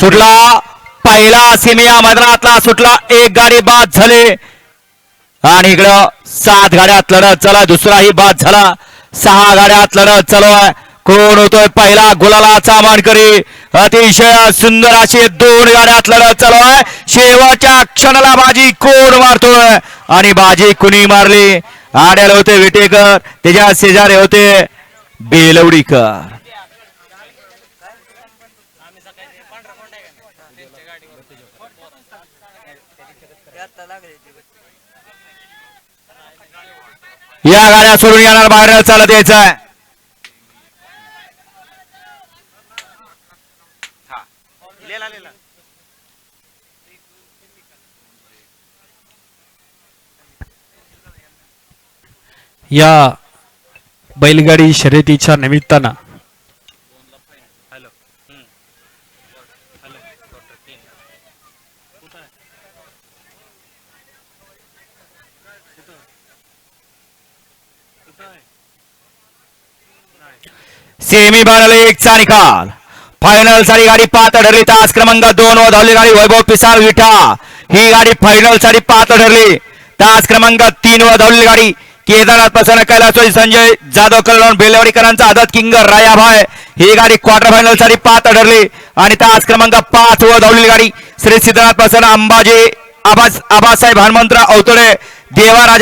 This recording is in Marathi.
सुटला पहिला सिमिया मैदानातला सुटला एक गाडी बाद झाली. आणि इकडं सात गाड्यात लढत चला दुसराही बाद झाला. सहा गाड्यात लढत चालू आहे कोण होतोय पहिला? गुलालाचा मानकरी. अतिशय सुंदर अशी दोन गाड्यात लढत चालू आहे शेवटच्या क्षणाला बाजी कोण मारतोय? आणि बाजी कुणी मारली? आड्याला होते विटेकर त्याच्या शेजारी होते बेलवडीकर. या गाड्या सोडून येणार बाहेर चालत यायचं आहे या बैलगाडी शर्यतीच्या निमित्तानं सेमी बाराला एकचा निकाल. फायनलसाठी गाडी पात ठरली. तास क्रमांक दोन व धावली गाडी वैभव पिसाळ विठा ही गाडी फायनलसाठी पात ठरली. तास क्रमांक तीन व धावली गाडी केदारनाथ प्रसन्न कैलासवाडी संजय जाधव कल्याण बेलवाडीकरांचा आदत किंगर रायाभाय. ही गाडी क्वार्टर फायनलसाठी पात ठरली. आणि तास क्रमांक पाच व धावलेली गाडी श्री सिद्धनाथ प्रसन्न अंबाजी आबास आबासाहेब हनुमंतराव अवतडे देवाराज